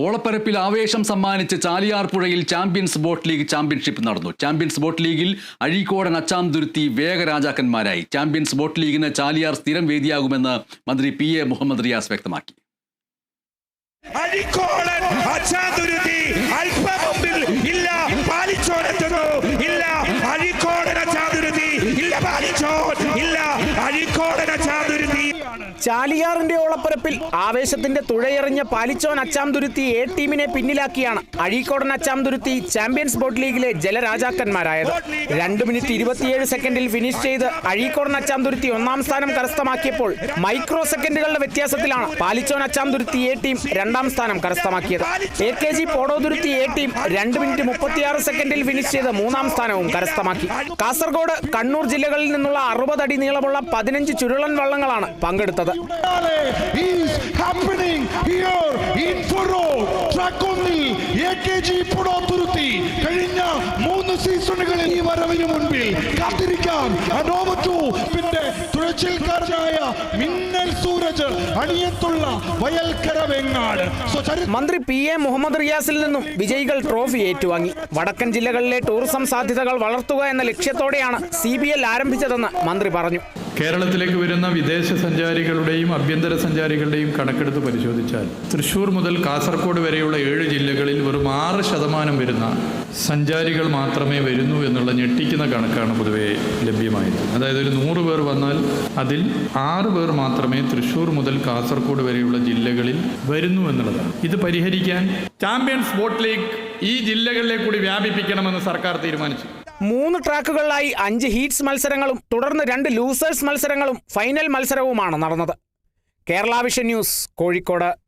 ഓളപ്പരപ്പിൽ ആവേശം സമ്മാനിച്ച് ചാലിയാർപ്പുഴയിൽ ചാമ്പ്യൻസ് ബോട്ട് ലീഗ് ചാമ്പ്യൻഷിപ്പ് നടന്നു. ചാമ്പ്യൻസ് ബോട്ട് ലീഗിൽ അഴീക്കോടൻ അച്ചാം തുരുത്തി വേഗരാജാക്കന്മാരായി ചാമ്പ്യൻസ് ബോട്ട് ലീഗിന് ചാലിയാർ സ്ഥിരം വേദിയാകുമെന്ന് മന്ത്രി പി എ മുഹമ്മദ് റിയാസ് വ്യക്തമാക്കി. അഴീക്കോടൻ അച്ചാതുരുത്തി അല്പം ചാലിയാറിന്റെ ഓളപ്പരപ്പിൽ ആവേശത്തിന്റെ തുഴയെറിഞ്ഞ പാലിച്ചോൻ അച്ചാംതുരുത്തി എ ടീമിനെ പിന്നിലാക്കിയാണ്. അഴീക്കോടൻ അച്ചാംതുരുത്തി ചാമ്പ്യൻസ് ബോട്ട് ലീഗിലെ ജലരാജാക്കന്മാരായത്. രണ്ട് മിനിറ്റ് ഇരുപത്തിയേഴ് സെക്കൻഡിൽ ഫിനിഷ് ചെയ്ത് അഴീക്കോടൻ അച്ചാംതുരുത്തി ഒന്നാം സ്ഥാനം കരസ്ഥമാക്കിയപ്പോൾ മൈക്രോ സെക്കൻഡുകളുടെ വ്യത്യാസത്തിലാണ് പാലിച്ചോൻ അച്ചാംതുരുത്തി എ ടീം രണ്ടാം സ്ഥാനം കരസ്ഥമാക്കിയത്. A K G Podothuruthi A team രണ്ട് മിനിറ്റ് മുപ്പത്തിയാറ് സെക്കൻഡിൽ ഫിനിഷ് ചെയ്ത് മൂന്നാം സ്ഥാനവും കരസ്ഥമാക്കി. കാസർഗോഡ് കണ്ണൂർ ജില്ലകളിൽ നിന്നുള്ള അറുപത് അടി നീളമുള്ള പതിനഞ്ച് ചുരുളൻ വള്ളങ്ങളാണ് പങ്കെടുത്തത്. കഴിഞ്ഞ മൂന്ന് സീസണുകളിൽ ഈ വരവിന് മുൻപിൽ കാത്തിരിക്കാൻ പിന്നെ തുഴച്ചിൽക്കാരനായ മിന്നൽ സൂരജ് അണിയത്തുള്ള വയൽക്കര വെങ്ങാട് മന്ത്രി പി എ മുഹമ്മദ് റിയാസിൽ നിന്നും വിജയികൾ ട്രോഫി ഏറ്റുവാങ്ങി. വടക്കൻ ജില്ലകളിലെ ടൂറിസം സാധ്യതകൾ വളർത്തുക എന്ന ലക്ഷ്യത്തോടെയാണ് സി ബി എൽ ആരംഭിച്ചതെന്ന് മന്ത്രി പറഞ്ഞു. കേരളത്തിലേക്ക് വരുന്ന വിദേശ സഞ്ചാരികളുടെയും ആഭ്യന്തര സഞ്ചാരികളുടെയും കണക്കെടുത്ത് പരിശോധിച്ചാൽ തൃശൂർ മുതൽ കാസർഗോഡ് വരെയുള്ള ഏഴ് ജില്ലകളിൽ വെറും ആറ് ശതമാനം വരുന്ന സഞ്ചാരികൾ മാത്രമേ വരുന്നു എന്നുള്ള ഞെട്ടിക്കുന്ന കണക്കാണ് പൊതുവെ ലഭ്യമായത്. അതായത് ഒരു നൂറ് പേർ വന്നാൽ അതിൽ ആറ് പേർ മാത്രമേ തൃശൂർ മുതൽ കാസർഗോഡ് വരെയുള്ള ജില്ലകളിൽ വരുന്നു എന്നുള്ളതാണ്. ഇത് പരിഹരിക്കാൻ ചാമ്പ്യൻസ് ബോട്ട് ലീഗ് ഈ ജില്ലകളിലേക്കൂടി വ്യാപിപ്പിക്കണമെന്ന് സർക്കാർ തീരുമാനിച്ചു. മൂന്ന് ട്രാക്കുകളിലായി അഞ്ച് ഹീറ്റ്സ് മത്സരങ്ങളും തുടർന്ന് രണ്ട് ലൂസേഴ്സ് മത്സരങ്ങളും ഫൈനൽ മത്സരവുമാണ് നടന്നത്. Kerala vision news Kozhikode.